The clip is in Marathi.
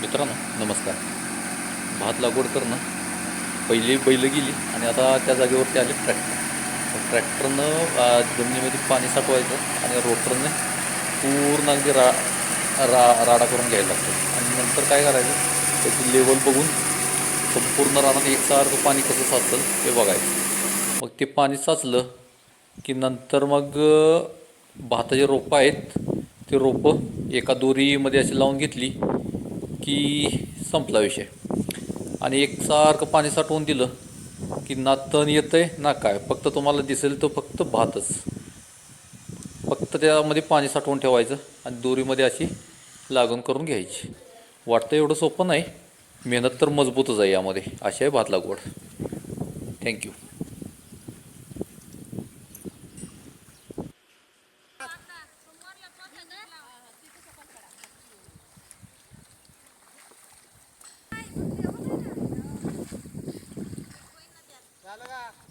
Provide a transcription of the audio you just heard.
मित्रांनो नमस्कार. भात लागवड करणं पहिली बैल गेली आणि आता त्या जागेवरती आले ट्रॅक्टर. ट्रॅक्टरनं जमिनीमध्ये पाणी साठवायचं आणि रोटरने पूर्ण अगदी रा रा राडा करून घ्यायला लागतो. आणि नंतर काय करायचं त्याची लेवल बघून संपूर्ण रानात एकसारखं पाणी कसं साचलं ते बघायचं. मग ते पाणी साचलं की नंतर मग भाताचे रोपं आहेत. ते रोपं एका दोरीमध्ये अशी लावून घेतली. की संपला विषय. आणि एकसारखं पाणी साठवून दिलं की ना तण येतंय ना काय. फक्त तुम्हाला दिसेल तो फक्त भातच. फक्त त्यामध्ये पाणी साठवून ठेवायचं आणि दोरीमध्ये अशी लागण करून घ्यायची. वाटतं एवढं सोपं नाही. मेहनत तर मजबूतच आहे यामध्ये. अशी आहे भात लागवड थँक्यू झालं का?